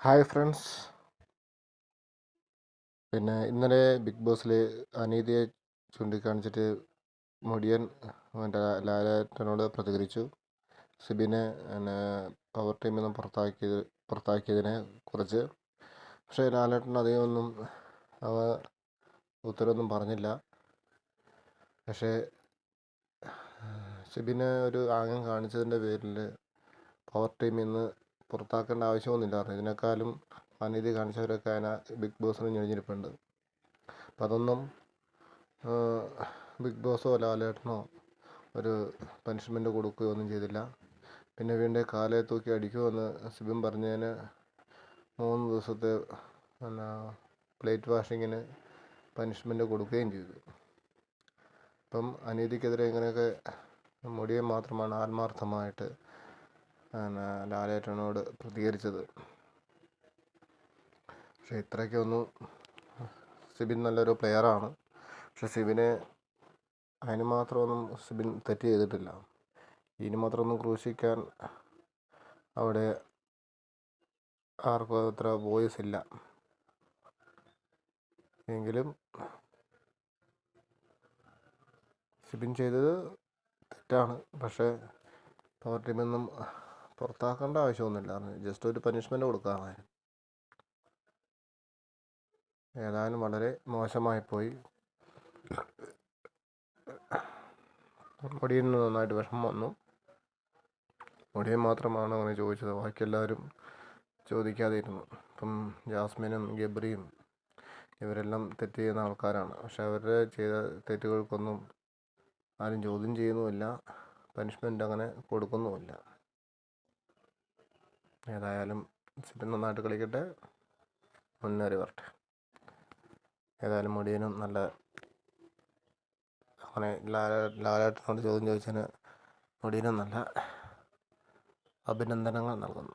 Hi friends പിന്നെ ഇന്നലെ big ബോസിൽ അനീതിയെ ചൂണ്ടിക്കാണിച്ചിട്ട് മുടിയൻ മറ്റേ ലാലേട്ടനോട് പ്രതികരിച്ചു. സിബിനെ പിന്നെ പവർ ടീമിൽ നിന്ന് പുറത്താക്കിയത് പുറത്താക്കിയതിനെ കുറിച്ച്. പക്ഷേ ലാലേട്ടൻ അധികമൊന്നും അവ ഉത്തരവൊന്നും പറഞ്ഞില്ല. പക്ഷേ സിബിനെ ഒരു ആംഗം കാണിച്ചതിന്റെ പേരിൽ പവർ ടീമിൽ നിന്ന് പുറത്താക്കേണ്ട ആവശ്യമൊന്നുമില്ല. കാരണം ഇതിനേക്കാളും അനീതി കാണിച്ചവരൊക്കെ അതിനെ ബിഗ് ബോസിന് ഞെഴിഞ്ഞിരിപ്പുണ്ട് അപ്പം അതൊന്നും ബിഗ് ബോസോ ലാലേട്ടനോ ഒരു പനിഷ്മെന്റ് കൊടുക്കുകയോ ഒന്നും ചെയ്തില്ല. പിന്നെ വീണ്ടും കാലേ തൂക്കി അടിക്കുമെന്ന് സിബിം പറഞ്ഞതിന് മൂന്ന് ദിവസത്തെ പിന്നെ പ്ലേറ്റ് വാഷിങ്ങിന് പനിഷ്മെന്റ് കൊടുക്കുകയും ചെയ്തു. അപ്പം അനീതിക്കെതിരെ ഇങ്ങനെയൊക്കെ മുടിയെ മാത്രമാണ് ആത്മാർത്ഥമായിട്ട് ലാലേട്ടനോട് പ്രതികരിച്ചത്. പക്ഷേ ഇത്രയ്ക്കൊന്നും സിബിൻ നല്ലൊരു പ്ലെയറാണ് പക്ഷെ സിബിനെ അതിന് മാത്രമൊന്നും സിബിൻ തെറ്റ് ചെയ്തിട്ടില്ല. ഇതിന് മാത്രമൊന്നും ക്രൂശിക്കാൻ അവിടെ ആർക്കും അത്ര വോയിസ് ഇല്ല. എങ്കിലും സിബിൻ ചെയ്തത് തെറ്റാണ്. പക്ഷേ പവർ ടീമിൽ നിന്നും പുറത്താക്കേണ്ട ആവശ്യമൊന്നുമില്ലായിരുന്നു ജസ്റ്റ് ഒരു പനിഷ്മെന്റ് കൊടുക്കാമായിരുന്നു ഏതായാലും വളരെ മോശമായി പോയി. നിന്ന് നന്നായിട്ട് വിഷമം വന്നു. മുടിയൻ മാത്രമാണ് അങ്ങനെ ചോദിച്ചത്. ബാക്കി എല്ലാവരും ചോദിക്കാതെ ഇരുന്നു ഇപ്പം ജാസ്മിനും ഗബ്രിയും ഇവരെല്ലാം തെറ്റ് ചെയ്യുന്ന ആൾക്കാരാണ്. പക്ഷെ അവരുടെ ചെയ്ത തെറ്റുകൾക്കൊന്നും ആരും ചോദ്യം ചെയ്യുന്നുമില്ല. പനിഷ്മെന്റ് അങ്ങനെ കൊടുക്കുന്നുമില്ല. ഏതായാലും സിറ്റി നന്നായിട്ട് കളിക്കട്ടെ. മുന്നേറി വരട്ടെ. ഏതായാലും മുടിയനും നല്ല അങ്ങനെ ലാലേട്ടനോട് ചോദ്യം ചോദിച്ചതിന് മുടിയനും നല്ല അഭിനന്ദനങ്ങൾ നൽകുന്നു.